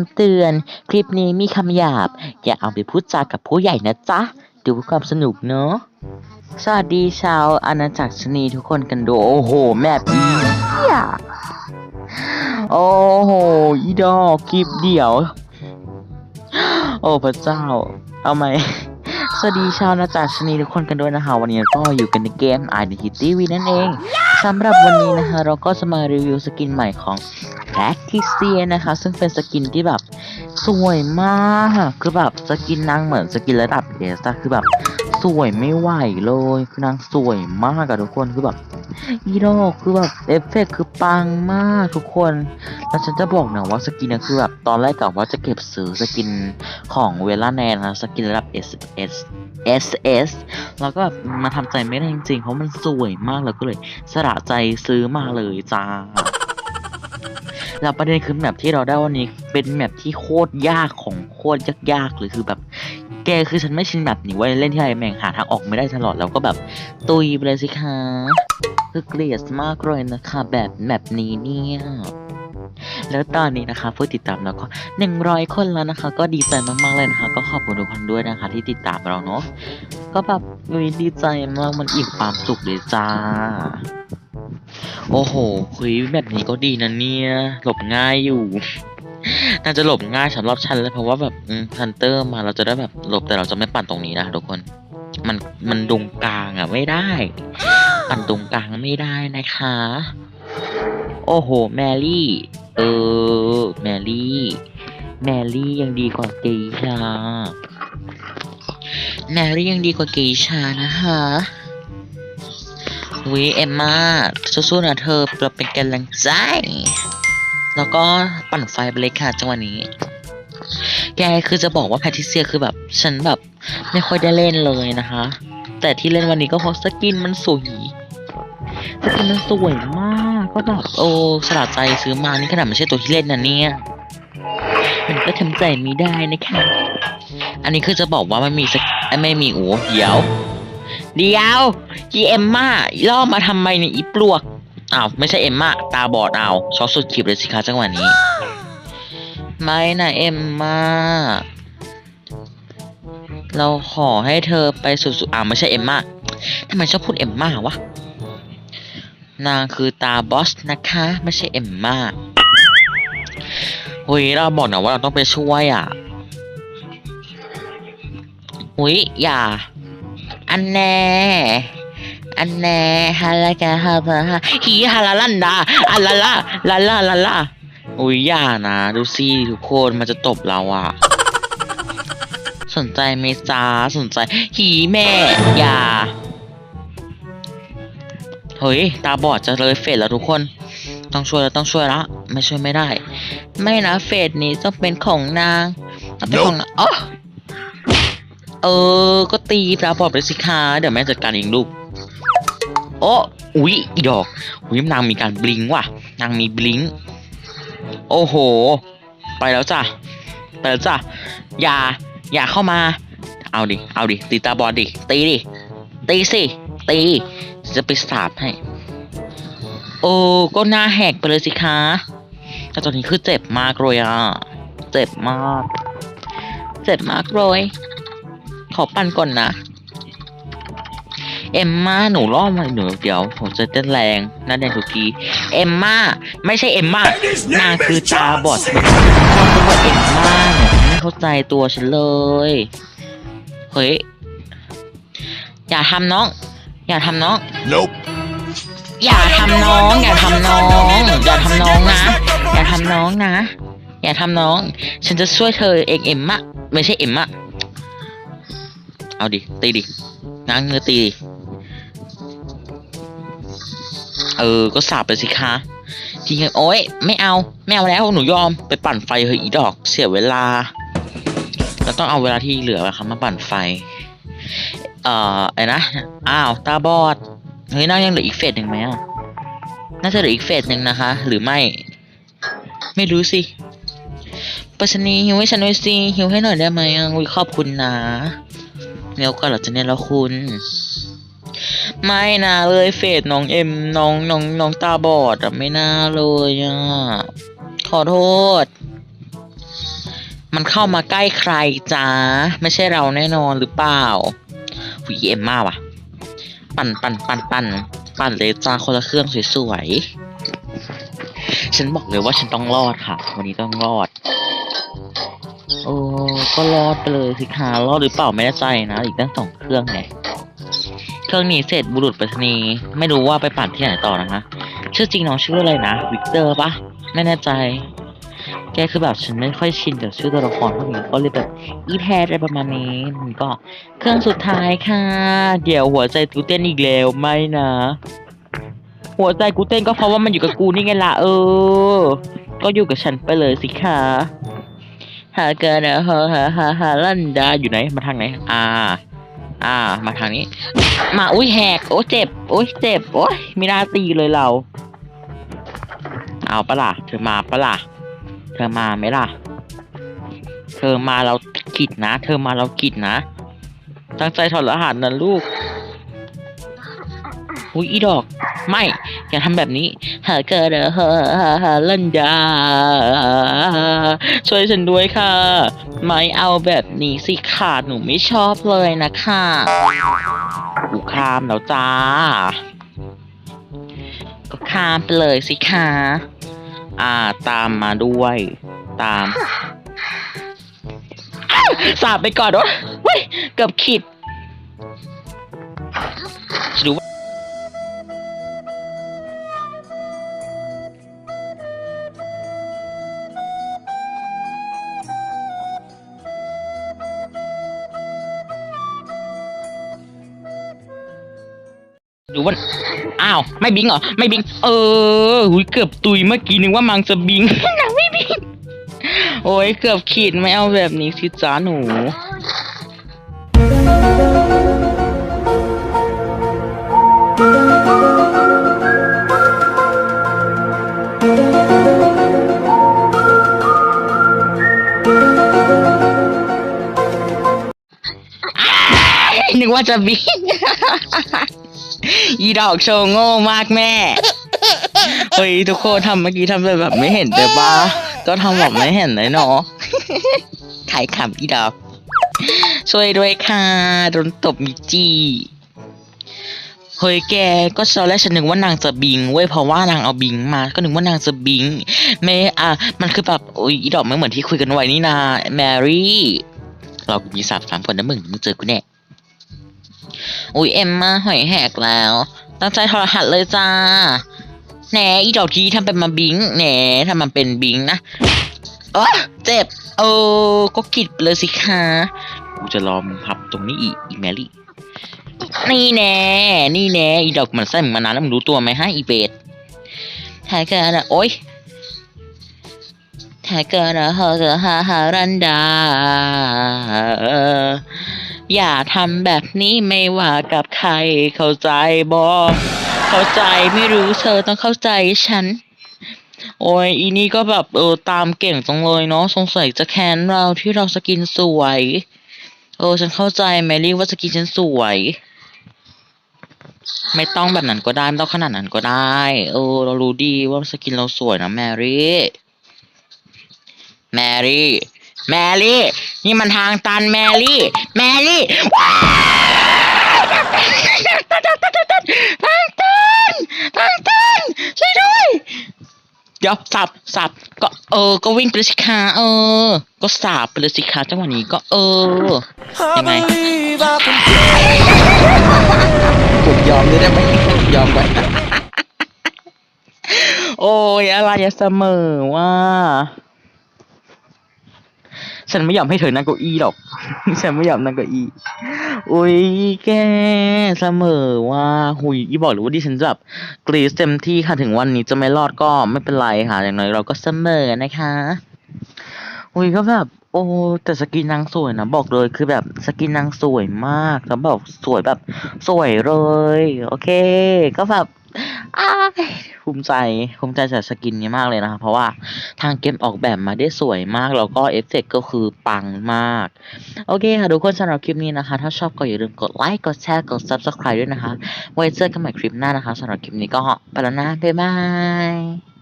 ำเตือน คลิปนี้มีคำหยาบ อย่าเอาไปพูดจากับผู้ใหญ่นะจ๊ะ ดูความสนุกเนาะ สวัสดีชาวอาณาจักรชนีทุกคนกันดูโอ้โห แม่พี่โอ้โหอีดอกคลิปเดียว โอ้พระเจ้า เอาไหมสวัสดีชาวนาจากรชนีทุกคนกันด้วยนะคะวันนี้ก็อยู่กันในเกม Identity V นั่นเอง สำหรับวันนี้นะคะเราก็จะมารีวิวสกินใหม่ของแพคคิเซียนะคะ ซึ่งเป็นสกินที่แบบสวยมาก คือแบบสกินนางเหมือนสกินระดับเอสคือแบบ สวยไม่ไหวเลยคือนางสวยมากอะทุกคนคือแบบอีดอกคือแบบเอฟเฟกคือปังมากทุกคน แล้วฉันจะบอกนะว่าสกินนะคือแบบตอนแรกกะว่าจะเก็บซื้อสกินของเวล่าแนนนะสกินระดับ S S S S แล้วก็มาทำใจไม่ได้จริงๆเพราะมันสวยมากแล้วก็เลยสละใจซื้อมาเลยจ้าแล้วประเด็นคือแมปที่เราได้วันนี้เป็นแมปที่โคตรยากของโคตรยากๆเลยคือแบบ แกคือฉันไม่ชินแบบนี้เว้เล่นที่ไรแม่งหาทางออกไม่ได้ตลอดแล้วก็แบบตุยไปเลยสิคะคือเกลียดมากเลยนะคะแบบแบบนี้เนี่ยแล้วตอนนี้นะคะผู้ติดตามเราก็หนึ่งร้อยคนแล้วนะคะ ก็ดีใจมากๆเลยนะคะ ก็ขอบคุณทุกคนด้วยนะคะ ที่ติดตามเราเนาะก็แบบดีใจมากมันอิ่มความสุขเลยจ้าโอ้โหคุยแบบนี้ก็ดีนะเนี่ย หลบง่ายอยู่ น่าจะหลบง่ายสำหรับฉันเลยเพราะว่าแบบฮันเตอร์มาเราจะได้แบบหลบแต่เราจะไม่ปั่นตรงนี้นะทุกคน มันมันตรงกลางอะไม่ได้ ปั่นตรงกลางไม่ได้นะคะ โอ้โห แมรี่ เออ แมรี่ แมรี่ยังดีกว่าเกย์ชา แมรี่ยังดีกว่าเกย์ชานะคะวิเอมมาสู้ๆนะเธอเราเป็นกำลังใจ แล้วก็ปั่นไฟไปเลยค่ะจังหวะนี้ แกคือจะบอกว่าแพทิเซียคือแบบ ฉันแบบไม่ค่อยได้เล่นเลยนะคะ แต่ที่เล่นวันนี้ก็เพราะสกินมันสวยสกินมันสวยมากก็แบบโอ้สละใจซื้อมานี่ขนาดไม่ใช่ตัวที่เล่นนะเนี่ยมันก็ทำใจไม่ได้นะคะอันนี้คือจะบอกว่ามันมีสกเอ้ยไม่มีโอ้เดี๋ยว เดี๋ยวอีเอ็มมาล่อมาทำไมเนี่ยอีปลวก อ้าวไม่ใช่เอมมาตาบอดอ้าวช็อกสุดขีบเลยสิคะจังหวะนี้ ไม่นะเอมมาเราขอให้เธอไปสู่สุอ้าวไม่ใช่เอมมาทำไมชอบพูดเอมมาวะ นางคือตาบอสนะคะ ไม่ใช่เอมมาเฮ้ยเราบอกนะว่าเราต้องไปช่วยอะหุยอย่า อันแน่ อันแน่ฮาลากาฮาบาฮาฮีฮาลาลันดาอัลลาลาลาลาลาลาอุ้ยอย่านะ ดูสิทุกคนมันจะตบเราอะสนใจไหมจ้าสนใจหีแม่อย่าเฮ้ยตาบอดจะเลยเฟดแล้วทุกคน ต้องช่วยแล้วต้องช่วยละไม่ช่วยไม่ได้ ไม่นะเฟดนี้ต้องเป็นของนางต้องเป็นของนางอ๋อเออ ก็ตีตาบอดไปสิคะเดี๋ยวแม่จัดการเองลูก โอ้อุ๊ยอีดอกอุ๊ยนางมีการบลิงว่ะ นางมีบลิง โอ้โห ไปแล้วจ้ะไปแล้วจ้ะอย่า อย่าเข้ามา เอาดิ เอาดิ ตีตาบอดดิ ตีดิ ตีสิ ตี จะไปสาบให้ โอ้ ก็หน้าแหกไปเลยสิคะ แต่ตอนนี้คือเจ็บมากเลยอะ เจ็บมาก เจ็บมากเลย ขอปั่นก่อนนะ เอมมาหนูล่อมาหนูเดี๋ยวผมจะเต้นแรงนั่นแดงทุกทีเอมมาไม่ใช่เอมมานางคือตาบอดเป็นคนตัวเอมมาเนี่ยฉันไม่เข้าใจตัวฉันเลยเฮ้ยอย่าทำน้อง อย่าทำน้อง Nope. อย่าทำน้อง อย่าทำน้อง อย่าทำน้องนะ อย่าทำน้องนะ อย่าทำน้อง ฉันจะช่วยเธอเองเอ็มมะไม่ใช่เอ็มมะเอาดิ ตีดิง้างเงือตีดิ เออ ก็สาบไปสิคะจริงๆโอ๊ย ไม่เอา ไม่เอาแล้ว หนูยอม ไปปั่นไฟเฮ้ยอีดอก เสียเวลา เราต้องเอาเวลาที่เหลืออะครับมาปั่นไฟ เอ่อไอ้นะ อ้าว ตาบอด เฮ้ยน่ายังเหลืออีกเฟสหนึ่งไหมอะ น่าจะเหลืออีกเฟสหนึ่งนะคะ หรือไม่ ไม่รู้สิปัชนีหิวให้ฉันหน่อยสิหิวให้หน่อยได้ไหมขอบคุณนะเดี๋ยวก็เราจะเนี่ยแล้วคุณ ไม่นะเลยเฟสน้องเอ็มน้องน้องน้องตาบอดอะไม่น่าเลยอะขอโทษ มันเข้ามาใกล้ใครจ้าไม่ใช่เราแน่นอนหรือเปล่าหุยเอ็มมากว่ะ ปั่นปั่นปั่นปั่นปั่นเลยจ้าคนละเครื่องสวยๆ ฉันบอกเลยว่าฉันต้องรอดค่ะ วันนี้ต้องรอดโอ้ก็รอดไปเลยสิคะรอดหรือเปล่าไม่แน่ใจนะ อีกตั้งสองเครื่องไงเค รื่องนี้เสร็จบุรุษไปรษณีย์ไม่รู้ว่าไปปั่นที่ไหนต่อนะคะชื่อจริงน้องชื่ออะไรนะวิกเตอร์ปะไม่แน่ใจ แกคือแบบฉันไม่ค่อยชินกับชื่อตัวละครพวกนี้ก็เลยแบบอีแทอะไรประมาณนี้มันก็เครื่องสุดท้ายค่ะ เดี๋ยวหัวใจกูเต้นอีกแล้วไม่นะ หัวใจกูเต้นก็เพราะว่ามันอยู่กับกูนี่ไงล่ะเออ ก็อยู่กับฉันไปเลยสิคะหาเกินนะฮาฮาฮาฮาลันดาอยู่ไหนมาทางไหนอ่า อ่า มาทางนี้ มาอุ้ยแหก โอ้เจ็บ โอ้ยเจ็บ โอ้ยไม่น่าตีเลยเรา เอาปะล่ะ เธอมาปะล่ะ เธอมาไหมล่ะ เธอมาเรากิดนะ เธอมาเรากิดนะ ตั้งใจถอดรหัสนะลูก อุ้ยอีดอก ไม่ อย่าทำแบบนี้หาเกิดเออฮาลันดา ช่วยฉันด้วยค่ะ ไม่เอาแบบนี้สิค่ะหนูไม่ชอบเลยนะคะกูข้ามแล้วจ้า ก็ข้ามไปเลยสิคะอ่าตามมาด้วยตามอ้าวสาบไปก่อนวะเว้ยเกือบขิดดู ดูว่าอ้าว ไม่บิงเหรอ ไม่บิง เออหุยเกือบตุยเมื่อกี้นึกว่ามังจะบิงนางไม่บิง โอ้ยเกือบขีดไม่เอาแบบนี้สิจ้าหนูนึกว่าจะบิง อีดอกโชว์โง่มากแม่ เฮ้ยทุกคนทำเมื่อกี้ทำแบบไม่เห็นแต่บ้าก็ทำแบบไม่เห็นเลยเนาะขายขำอีดอก ช่วยด้วยค่ะโดนตบมิจีเฮ้ยแกก็ตอนแรกฉันนึกว่านางจะบิงเว้ยเพราะว่านางเอาบิงมา ก็นึกว่านางจะบิงไม่อะมันคือแบบโอ้ยอีดอกไม่เหมือนที่คุยกันไว้นี่นาแมรี่เรามีสามสามคนนะมึงมึงเจอกูแน่ อุ้ยเอ็มมาหอยแหกแล้ว ตั้งใจทรหัสเลยจ้าแหนอีดอกทีทำเป็นมาบิงแหนทำมันเป็นบิงนะเออเจ็บเออก็กิดเลยสิคะกูจะรอมึงพับตรงนี้อีกอีแมรี่ นี่แน่นี่แน่อีดอกมันใส่มึงมานานแล้วมึงรู้ตัวไหมฮะอีเบดแฮกเกอร์นะโอ๊ยแฮกเกอร์นะเฮอร์ฮาฮารันดา อย่าทำแบบนี้ไม่ว่ากับใครเข้าใจบอเข้าใจไม่รู้เธอต้องเข้าใจฉัน โอ้ยอีนี่ก็แบบเออตามเก่งจังเลยเนาะสงสัยจะแค้นเราที่เราสกินสวย เออฉันเข้าใจแมรี่ว่าสกินฉันสวย ไม่ต้องแบบนั้นก็ได้ไม่ต้องขนาดนั้นก็ได้ เออ เรารู้ดีว่าสกินเราสวยนะแมรี่แมรี่ แมรี่ นี่มันทางตันแมรี่ แมรี่ว้ายทางตันทางตันทางตันช่วยด้วย เดี๋ยวสับสับก็เออ ก็วิ่งไปเลยสิคะเออ ก็สาบไปเลยสิคะจังหวะนี้ก็เออยังไงผมยอมเลยได้ไหมยอมไว้โอ้ยอะไรอะเสมอว่า ฉันไม่ยอมให้เธอนั่งเก้าอี้หรอก ฉันไม่ยอมนั่งเก้าอี้อุ้ยแกเสมอว่าหุยอีบอกเลยว่าดิฉันจะแบบกรีดเต็มที่ค่ะถึงวันนี้จะไม่รอดก็ไม่เป็นไรค่ะอย่างน้อยเราก็เสมอนะคะอุ้ยก็แบบโอ้แต่สกินนางสวยนะบอกเลยคือแบบสกินนางสวยมากแล้วแบบสวยแบบสวยเลย โอเค ก็แบบ ภูมิใจภูมิใจจากสกินนี้มากเลยนะคะเพราะว่าทางเกมออกแบบมาได้สวยมาก แล้วก็เอฟเฟกต์ก็คือปังมาก โอเคค่ะทุกคนสำหรับคลิปนี้นะคะ ถ้าชอบก็อย่าลืมกดไลค์กดแชร์กด subscribe ด้วยนะคะ ไว้เจอกันใหม่คลิปหน้านะคะสำหรับคลิปนี้ก็ไปแล้วนะ บ๊ายบาย